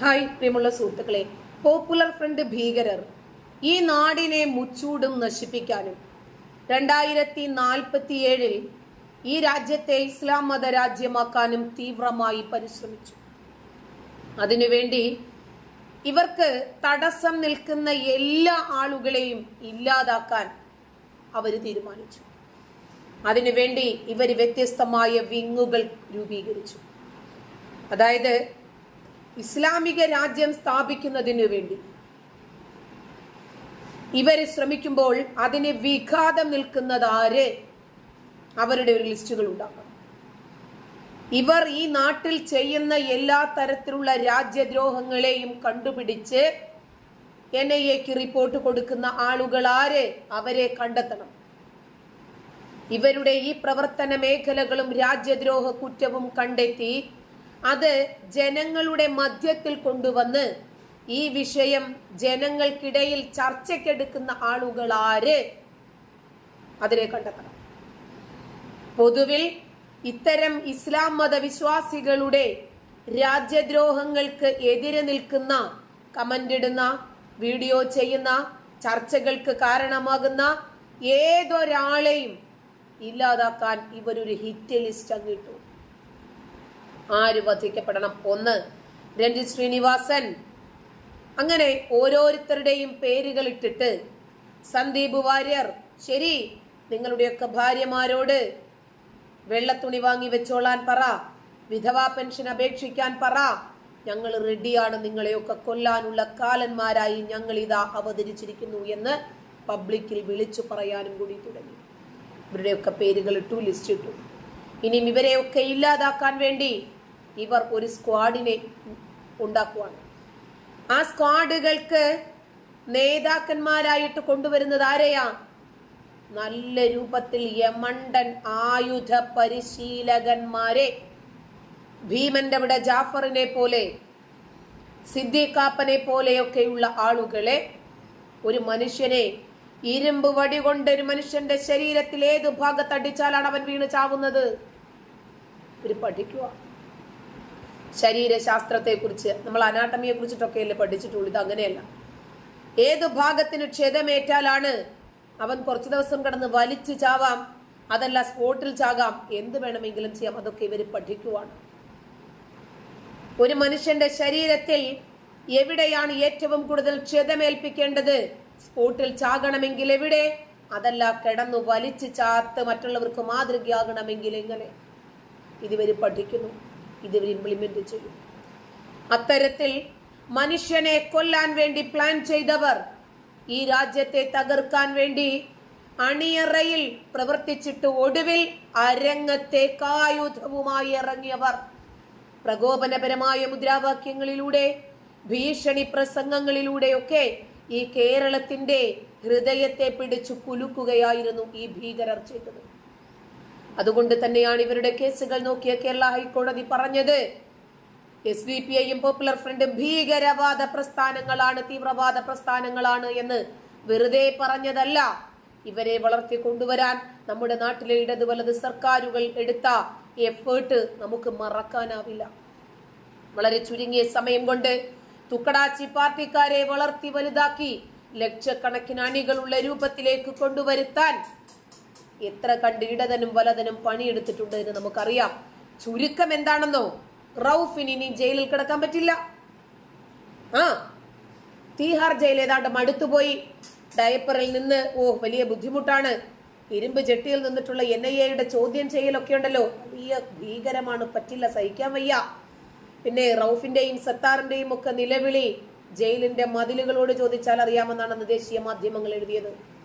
Hi പ്രിയമുള്ള സുഹൃത്തുക്കളെ. Popular front ഭീകരർ ഈ നാടിനെ മുച്ചൂടും നശിപ്പിക്കാനും രണ്ടായിരത്തി നാൽപ്പത്തിയേഴിൽ ഈ രാജ്യത്തെ ഇസ്ലാം മത രാജ്യമാക്കാനും തീവ്രമായി പരിശ്രമിച്ചു. അതിനുവേണ്ടി ഇവർക്ക് തടസ്സം നിൽക്കുന്ന എല്ലാ ആളുകളെയും ഇല്ലാതാക്കാൻ അവർ തീരുമാനിച്ചു. അതിനുവേണ്ടി ഇവർ വ്യത്യസ്തമായ വിങ്ങുകൾ രൂപീകരിച്ചു. അതായത് ഇസ്ലാമിക രാജ്യം സ്ഥാപിക്കുന്നതിനു വേണ്ടി. ഇവർ ശ്രമിക്കുമ്പോൾ അതിന് വിഘാതം നിൽക്കുന്നത് ആര്? അവരുടെ ഒരു ലിസ്റ്റുകൾ ഉണ്ടാക്കണം ഇവർ ഈ നാട്ടിൽ ചെയ്യുന്ന എല്ലാ തരത്തിലുള്ള രാജ്യദ്രോഹങ്ങളെയും കണ്ടുപിടിച്ച് എൻ ഐ എക്ക് റിപ്പോർട്ട് കൊടുക്കുന്ന ആളുകൾ ആര്? അവരെ കണ്ടെത്തണം. ഇവരുടെ ഈ പ്രവർത്തന മേഖലകളും രാജ്യദ്രോഹ കുറ്റവും കണ്ടെത്തി അത് ജനങ്ങളുടെ മധ്യത്തിൽ കൊണ്ടുവന്ന് ഈ വിഷയം ജനങ്ങൾക്കിടയിൽ ചർച്ചയ്ക്കെടുക്കുന്ന ആളുകൾ ആര്? അതിനെ കണ്ടെത്തണം. പൊതുവിൽ ഇത്തരം ഇസ്ലാം മതവിശ്വാസികളുടെ രാജ്യദ്രോഹങ്ങൾക്ക് എതിരെ നിൽക്കുന്ന കമന്റ് ഇടുന്ന വീഡിയോ ചെയ്യുന്ന ചർച്ചകൾക്ക് കാരണമാകുന്ന ഏതൊരാളെയും ഇല്ലാതാക്കാൻ ഇവരൊരു ഹിറ്റ് ലിസ്റ്റ് അങ്ങിട്ടു ആര് വധിക്കപ്പെടണം? ഒന്ന് രഞ്ജിത് ശ്രീനിവാസൻ. അങ്ങനെ ഓരോരുത്തരുടെയും പേരുകൾ ഇട്ടിട്ട് സന്ദീപ് വാര്യർ ശരി നിങ്ങളുടെയൊക്കെ ഭാര്യമാരോട് വെള്ളത്തുണി വാങ്ങി വെച്ചോളാൻ പറ വിധവാ പെൻഷൻ അപേക്ഷിക്കാൻ പറ ഞങ്ങൾ റെഡിയാണ് നിങ്ങളെയൊക്കെ കൊല്ലാനുള്ള കാലന്മാരായി ഞങ്ങൾ ഇതാ അവതരിച്ചിരിക്കുന്നു എന്ന് പബ്ലിക്കിൽ വിളിച്ചു പറയാനും കൂടി തുടങ്ങി. ഇവരുടെയൊക്കെ പേരുകൾ ഇട്ടു ലിസ്റ്റ് ഇട്ടു ഇനിയും ഇവരെയൊക്കെ ഇല്ലാതാക്കാൻ വേണ്ടി ഇവർ ഒരു സ്ക്വാഡിനെ ഉണ്ടാക്കുവാണ്. ആ സ്ക്വാഡുകൾക്ക് നേതാക്കന്മാരായിട്ട് കൊണ്ടുവരുന്നത് ആരെയാ? നല്ല രൂപത്തിൽ യമണ്ടൻ ആയുധ പരിശീലകന്മാരെ. ഭീമന്റെ അവിടെ ജാഫറിനെ പോലെ സിദ്ദീഖാപ്പനെ പോലെയൊക്കെയുള്ള ആളുകളെ ഒരു മനുഷ്യനെ ഇരുമ്പ് വടി കൊണ്ട് ഒരു മനുഷ്യന്റെ ശരീരത്തിൽ ഏത് ഭാഗത്തടിച്ചാലാണ് അവൻ വീണ് ചാവുന്നത്? ഒരു പഠിക്കുക ശരീരശാസ്ത്രത്തെ കുറിച്ച് നമ്മൾ അനാട്ടമിയെ കുറിച്ചിട്ടൊക്കെ അല്ലേ പഠിച്ചിട്ടുള്ളൂ ഇത് അങ്ങനെയല്ല. ഏത് ഭാഗത്തിന് ക്ഷതമേറ്റാലാണ് അവൻ കുറച്ച് ദിവസം കിടന്ന് വലിച്ചു ചാവാം? അതല്ല സ്പോട്ടിൽ ചാകാം? എന്ത് വേണമെങ്കിലും ചെയ്യാം? അതൊക്കെ ഇവർ പഠിക്കുവാണ്. ഒരു മനുഷ്യന്റെ ശരീരത്തിൽ എവിടെയാണ് ഏറ്റവും കൂടുതൽ ക്ഷതമേൽപ്പിക്കേണ്ടത്? സ്പോട്ടിൽ ചാകണമെങ്കിൽ എവിടെ? അതല്ല കിടന്നു വലിച്ചു ചാത്ത് മറ്റുള്ളവർക്ക് മാതൃകയാകണമെങ്കിൽ എങ്ങനെ? ഇതുവരെ പഠിക്കുന്നു. ഇതിവർ ഇംപ്ലിമെന്റ് ചെയ്യും. അത്തരത്തിൽ മനുഷ്യനെ കൊല്ലാൻ വേണ്ടി പ്ലാൻ ചെയ്തവർ ഈ രാജ്യത്തെ തകർക്കാൻ വേണ്ടി അണിയറയിൽ പ്രവർത്തിച്ചിട്ട് ഒടുവിൽ അരങ്ങത്തേക്കായുധവുമായി ഇറങ്ങിയവർ. പ്രകോപനപരമായ മുദ്രാവാക്യങ്ങളിലൂടെ ഭീഷണി പ്രസംഗങ്ങളിലൂടെയൊക്കെ ഈ കേരളത്തിന്റെ ഹൃദയത്തെ പിടിച്ചു കുലുക്കുകയായിരുന്നു ഈ ഭീകരർ ചെയ്തത്. അതുകൊണ്ട് തന്നെയാണ് ഇവരുടെ കേസുകൾ നോക്കിയ കേരള ഹൈക്കോടതി പറഞ്ഞത്. എസ് ഡി പി ഐയും പോപ്പുലർ ഫ്രണ്ടും ഭീകരവാദ പ്രസ്ഥാനങ്ങളാണ് തീവ്രവാദ പ്രസ്ഥാനങ്ങളാണ് എന്ന് വെറുതെ പറഞ്ഞതല്ല. ഇവരെ വളർത്തി കൊണ്ടുവരാൻ നമ്മുടെ നാട്ടിലെ ഇടത് വലത് സർക്കാരുകൾ എടുത്ത എഫേർട്ട് നമുക്ക് മറക്കാനാവില്ല. വളരെ ചുരുങ്ങിയ സമയം കൊണ്ട് തുക്കടാച്ചി പാർട്ടിക്കാരെ വളർത്തി വലുതാക്കി ലക്ഷക്കണക്കിന് അണികളുള്ള രൂപത്തിലേക്ക് കൊണ്ടുവരുത്താൻ എത്ര കണ്ട് ഇടതനും വലതനും പണിയെടുത്തിട്ടുണ്ട് എന്ന് നമുക്കറിയാം. ചുരുക്കം എന്താണെന്നോ? റൌഫിന് ഇനി ജയിലിൽ കിടക്കാൻ പറ്റില്ല. ആ തീഹാർ ജയിൽ ഏതാണ്ട് മടുത്തുപോയി ഡയപ്പറിൽ നിന്ന് ഓ വലിയ ബുദ്ധിമുട്ടാണ്. ഇരുമ്പ് ജെട്ടിയിൽ നിന്നിട്ടുള്ള എൻ ഐ എയുടെ ചോദ്യം ചെയ്യലൊക്കെ ഉണ്ടല്ലോ. വലിയ ഭീകരമാണ് പറ്റില്ല സഹിക്കാൻ വയ്യ. പിന്നെ റൌഫിന്റെയും സത്താറിന്റെയും ഒക്കെ നിലവിളി ജയിലിന്റെ മതിലുകളോട് ചോദിച്ചാൽ അറിയാമെന്നാണ് ദേശീയ മാധ്യമങ്ങൾ എഴുതിയത്.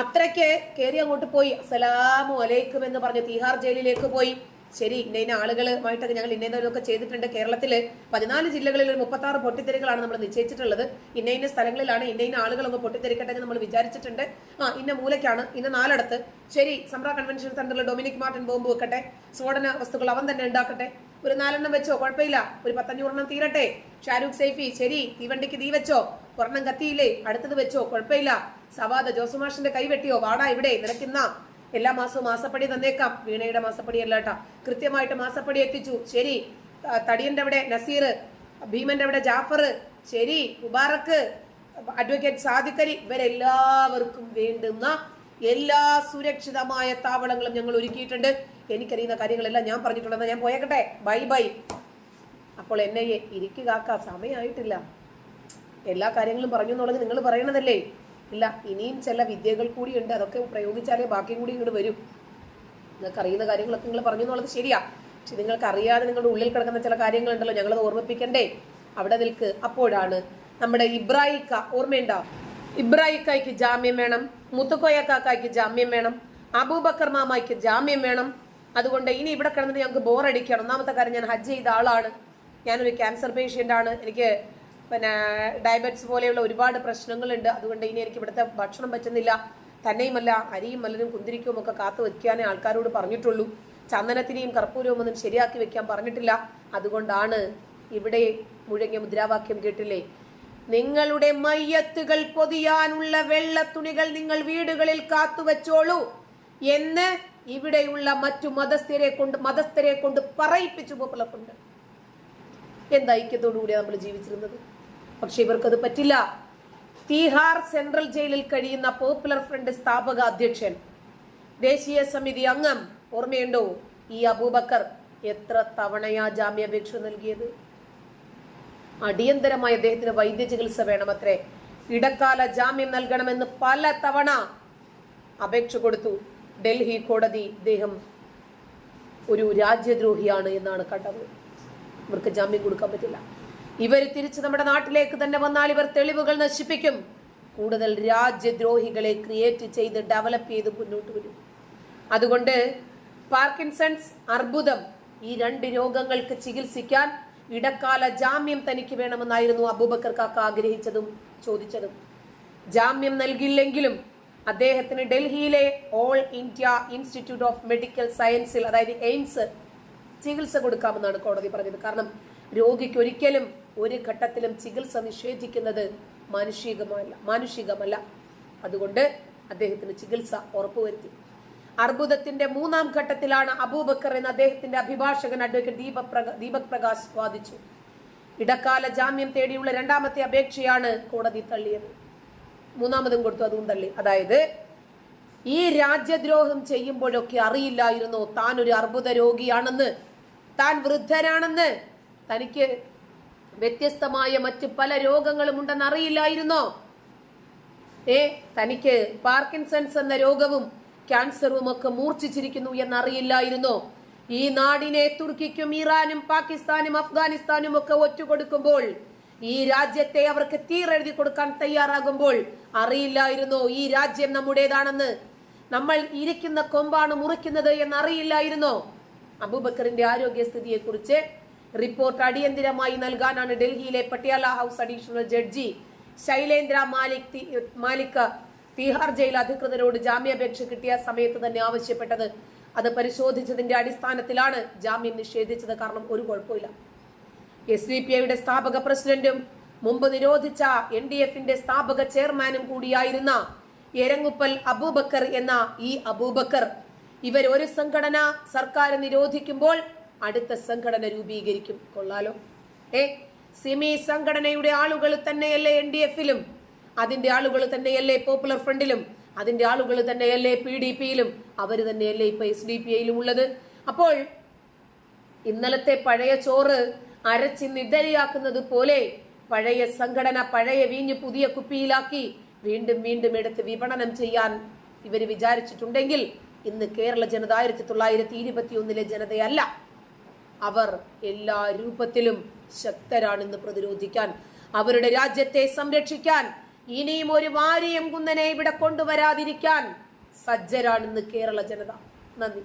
അത്രയ്ക്ക് കയറി അങ്ങോട്ട് പോയി. അസലാമു അലൈക്കും എന്ന് പറഞ്ഞ് തീഹാർ ജയിലിലേക്ക് പോയി. ശരി ഇന്ന ഇന്ന ആളുകളുമായിട്ടൊക്കെ ഞങ്ങൾ ഇന്ന ഇന്നതൊക്കെ ചെയ്തിട്ടുണ്ട്. കേരളത്തിൽ പതിനാല് ജില്ലകളിൽ ഒരു മുപ്പത്തി ആറ് പൊട്ടിത്തെറികളാണ് നമ്മൾ നിശ്ചയിച്ചിട്ടുള്ളത്. ഇന്ന ഇന്ന സ്ഥലങ്ങളിലാണ് ഇന്ന ഇന്ന ആളുകളൊക്കെ പൊട്ടിത്തെറിക്കട്ടെ എന്ന് നമ്മൾ വിചാരിച്ചിട്ടുണ്ട്. ആ ഇന്ന മൂലയ്ക്കാണ് ഇന്ന നാലിടത്ത്. ശരി സമ്രാ കൺവെൻഷൻ സെന്ററിൽ ഡൊമിനിക് മാർട്ടിൻ ബോംബ് വെക്കട്ടെ. സ്ഫോടന വസ്തുക്കൾ അവൻ തന്നെ ഉണ്ടാക്കട്ടെ. ഒരു നാലെണ്ണം വെച്ചോ? കുഴപ്പമില്ല. ഒരു പത്തഞ്ഞൂറെണ്ണം തീരട്ടെ. ഷാരൂഖ് സൈഫി ശരി തീവണ്ടിക്ക് തീ വെച്ചോ? ഒരെണ്ണം കത്തിയില്ലേ? അടുത്തത് വെച്ചോ? കുഴപ്പമില്ല. സവാദ ജോസുമാഷിന്റെ കൈ വെട്ടിയോ? വാടാ ഇവിടെ നിനക്കിന്ന. എല്ലാ മാസവും മാസപ്പടി തന്നേക്കാം. വീണയുടെ മാസപ്പടി അല്ലാട്ടാ കൃത്യമായിട്ട് മാസപ്പടി എത്തിച്ചു. ശരി തടിയന്റെ അവിടെ നസീർ ഭീമന്റെ അവിടെ ജാഫർ ശരി മുബാറക്ക് അഡ്വക്കേറ്റ് സാദിഖലി ഇവരെല്ലാവർക്കും വേണ്ടുന്ന എല്ലാ സുരക്ഷിതമായ താവളങ്ങളും ഞങ്ങൾ ഒരുക്കിയിട്ടുണ്ട്. എനിക്കറിയുന്ന കാര്യങ്ങളെല്ലാം ഞാൻ പറഞ്ഞിട്ടുണ്ടെന്ന് ഞാൻ പോയേക്കട്ടെ. ബൈ ബൈ അപ്പോൾ എന്നെ ഇരിക്കുക കാക്ക സമയമായിട്ടില്ല എല്ലാ കാര്യങ്ങളും പറഞ്ഞു എന്നുള്ളത് നിങ്ങൾ പറയണതല്ലേ? ഇല്ല ഇനിയും ചില വിദ്യകൾ കൂടിയുണ്ട്. അതൊക്കെ പ്രയോഗിച്ചാലേ ബാക്കിയും കൂടി ഇങ്ങോട്ട് വരും. നിങ്ങൾക്ക് അറിയുന്ന കാര്യങ്ങളൊക്കെ നിങ്ങൾ പറഞ്ഞു എന്നുള്ളത് ശരിയാ. പക്ഷെ നിങ്ങൾക്ക് അറിയാതെ നിങ്ങളുടെ ഉള്ളിൽ കിടക്കുന്ന ചില കാര്യങ്ങളുണ്ടല്ലോ ഞങ്ങളത് ഓർമ്മിപ്പിക്കണ്ടേ? അവിടെ നിൽക്ക്. അപ്പോഴാണ് നമ്മുടെ ഇബ്രാഹിക്ക ഓർമ്മയുണ്ടോ? ഇബ്രാഹിക്കായ്ക്ക് ജാമ്യം വേണം മുത്തുക്കോയക്കാക്കായ്ക്ക് ജാമ്യം വേണം അബൂബക്കർ മാമായ്ക്ക് ജാമ്യം വേണം. അതുകൊണ്ട് ഇനി ഇവിടെ കിടന്നിട്ട് ഞങ്ങൾക്ക് ബോറടിക്കണം. ഒന്നാമത്തെ കാര്യം ഞാൻ ഹജ്ജ് ചെയ്ത ആളാണ്. ഞാനൊരു ക്യാൻസർ പേഷ്യന്റ് ആണ്. എനിക്ക് പിന്നെ ഡയബറ്റിസ് പോലെയുള്ള ഒരുപാട് പ്രശ്നങ്ങളുണ്ട്. അതുകൊണ്ട് ഇനി എനിക്ക് ഇവിടുത്തെ ഭക്ഷണം പറ്റുന്നില്ല. തന്നെയുമല്ല അരിയും മല്ലനും കുന്തിരിക്കും ഒക്കെ കാത്തു വയ്ക്കാനേ ആൾക്കാരോട് പറഞ്ഞിട്ടുള്ളൂ. ചന്ദനത്തിനെയും കർപ്പൂരവും ഒന്നും ശരിയാക്കി വെക്കാൻ പറഞ്ഞിട്ടില്ല. അതുകൊണ്ടാണ് ഇവിടെ മുഴങ്ങിയ മുദ്രാവാക്യം കേട്ടില്ലേ? നിങ്ങളുടെ മയ്യത്തുകൾ പൊതിയാനുള്ള വെള്ള തുണികൾ നിങ്ങൾ വീടുകളിൽ കാത്തുവച്ചോളൂ എന്ന് ഇവിടെയുള്ള മറ്റു മതസ്ഥരെ കൊണ്ട് മതസ്ഥരെ കൊണ്ട് പറയിപ്പിച്ചു പോപ്പുലറുണ്ട് എന്താ ഐക്യത്തോടുകൂടിയാണ് നമ്മൾ ജീവിച്ചിരുന്നത്? പക്ഷെ ഇവർക്കത് പറ്റില്ല. തീഹാർ സെൻട്രൽ ജയിലിൽ കഴിയുന്ന പോപ്പുലർ ഫ്രണ്ട് സ്ഥാപക അധ്യക്ഷൻ ദേശീയ സമിതി അംഗം ഓർമ്മയുണ്ടോ? ഈ അബൂബക്കർ എത്ര തവണയാ ജാമ്യാപേക്ഷ നൽകിയത്? അടിയന്തരമായി അദ്ദേഹത്തിന് വൈദ്യ ചികിത്സ വേണമത്രേ. ഇടക്കാല ജാമ്യം നൽകണമെന്ന് പല തവണ അപേക്ഷ കൊടുത്തു. ഡൽഹി കോടതി ഇദ്ദേഹം ഒരു രാജ്യദ്രോഹിയാണ് എന്നാണ് കണ്ടത്. ഇവർക്ക് ജാമ്യം കൊടുക്കാൻ പറ്റില്ല. ഇവർ തിരിച്ച് നമ്മുടെ നാട്ടിലേക്ക് തന്നെ വന്നാൽ ഇവർ തെളിവുകൾ നശിപ്പിക്കും. കൂടുതൽ രാജ്യദ്രോഹികളെ ക്രിയേറ്റ് ചെയ്ത് ഡെവലപ്പ് ചെയ്ത് മുന്നോട്ട് വരും. അതുകൊണ്ട് പാർക്കിൻസൺസ് അർബുദം ഈ രണ്ട് രോഗങ്ങൾക്ക് ചികിത്സിക്കാൻ ഇടക്കാല ജാമ്യം തനിക്ക് വേണമെന്നായിരുന്നു അബൂബക്കർ കാക്ക ആഗ്രഹിച്ചതും ചോദിച്ചതും. ജാമ്യം നൽകില്ലെങ്കിലും അദ്ദേഹത്തിന് ഡൽഹിയിലെ all India institute of medical സയൻസിൽ അതായത് എയിംസ് ചികിത്സ കൊടുക്കാമെന്നാണ് കോടതി പറഞ്ഞത്. കാരണം രോഗിക്ക് ഒരിക്കലും ഒരു ഘട്ടത്തിലും ചികിത്സ നിഷേധിക്കുന്നത് മാനുഷികമല്ല മാനുഷികമല്ല. അതുകൊണ്ട് അദ്ദേഹത്തിന് ചികിത്സ ഉറപ്പുവരുത്തി. അർബുദത്തിന്റെ മൂന്നാം ഘട്ടത്തിലാണ് അബൂബക്കർ എന്ന അദ്ദേഹത്തിന്റെ അഭിഭാഷകൻ അഡ്വക്കേറ്റ് ദീപക് ദീപക് പ്രകാശ് വാദിച്ചു. ഇടക്കാല ജാമ്യം തേടിയുള്ള രണ്ടാമത്തെ അപേക്ഷയാണ് കോടതി തള്ളിയത്. മൂന്നാമതും കൊടുത്തു അതും തള്ളി. അതായത് ഈ രാജ്യദ്രോഹം ചെയ്യുമ്പോഴൊക്കെ അറിയില്ലായിരുന്നു താൻ ഒരു അർബുദ രോഗിയാണെന്ന്. താൻ വൃദ്ധനാണെന്ന്. തനിക്ക് വ്യത്യസ്തമായ മറ്റ് പല രോഗങ്ങളും ഉണ്ടെന്ന് അറിയില്ലായിരുന്നോ? ഏ തനിക്ക് പാർക്കിൻസൺസ് എന്ന രോഗവും ക്യാൻസറും ഒക്കെ മൂർച്ഛിച്ചിരിക്കുന്നു എന്നറിയില്ലായിരുന്നു. ഈ നാടിനെ തുർക്കിക്കും ഇറാനും പാകിസ്ഥാനും അഫ്ഗാനിസ്ഥാനും ഒക്കെ ഒറ്റുകൊടുക്കുമ്പോൾ ഈ രാജ്യത്തെ അവർക്ക് തീരെഴുതി കൊടുക്കാൻ തയ്യാറാകുമ്പോൾ അറിയില്ലായിരുന്നു ഈ രാജ്യം നമ്മുടേതാണെന്ന്. നമ്മൾ ഇരിക്കുന്ന കൊമ്പാണ് മുറിക്കുന്നത് എന്നറിയില്ലായിരുന്നോ. അബൂബക്കറിന്റെ ആരോഗ്യസ്ഥിതിയെ കുറിച്ച് റിപ്പോർട്ട് അടിയന്തിരമായി നൽകാനാണ് ഡൽഹിയിലെ Patiala house additional judge Shailendra മാലിക മാലിക് തിഹാർ ജയിൽ അധികൃതരോട് ജാമ്യാപേക്ഷ കിട്ടിയ സമയത്ത് തന്നെ ആവശ്യപ്പെട്ടത്. അത് പരിശോധിച്ചതിന്റെ അടിസ്ഥാനത്തിലാണ് ജാമ്യം നിഷേധിച്ചത്. കാരണം ഒരു കുഴപ്പമില്ല എസ് ഡി പി ഐയുടെ സ്ഥാപക പ്രസിഡന്റും മുമ്പ് നിരോധിച്ച എൻ ഡി എഫിന്റെ സ്ഥാപക ചെയർമാനും കൂടിയായിരുന്ന എരങ്ങുപ്പൽ അബൂബക്കർ എന്ന ഈ അബൂബക്കർ ഇവർ ഒരു സംഘടന സർക്കാർ നിരോധിക്കുമ്പോൾ അടുത്ത സംഘടന രൂപീകരിക്കും. കൊള്ളാലോ. ഏ? സിമി സംഘടനയുടെ ആളുകൾ തന്നെയല്ലേ എൻ ഡി എഫിലും അതിന്റെ ആളുകൾ തന്നെയല്ലേ പോപ്പുലർ ഫ്രണ്ടിലും അതിന്റെ ആളുകൾ തന്നെയല്ലേ പി ഡി പിയിലും അവർ തന്നെയല്ലേ ഇപ്പൊ എസ് ഡി പി ഐയിലും ഉള്ളത്? അപ്പോൾ ഇന്നലത്തെ പഴയ ചോറ് അരച്ച് നിദ്രയാക്കുന്നത് പോലെ പഴയ സംഘടന പഴയ വീഞ്ഞ് പുതിയ കുപ്പിയിലാക്കി വീണ്ടും വീണ്ടും എടുത്ത് വിപണനം ചെയ്യാൻ ഇവർ വിചാരിച്ചിട്ടുണ്ടെങ്കിൽ ഇന്ന് കേരള ജനത ആയിരത്തി തൊള്ളായിരത്തി ഇരുപത്തി ഒന്നിലെ ജനതയല്ല. അവർ എല്ലാ രൂപത്തിലും ശക്തരാണെന്ന് പ്രതിരോധിക്കാൻ അവരുടെ രാജ്യത്തെ സംരക്ഷിക്കാൻ ഇനിയും ഒരു വാരിയം കുന്നനെ ഇവിടെ കൊണ്ടുവരാതിരിക്കാൻ സജ്ജരാണെന്ന് കേരള ജനത. നന്ദി.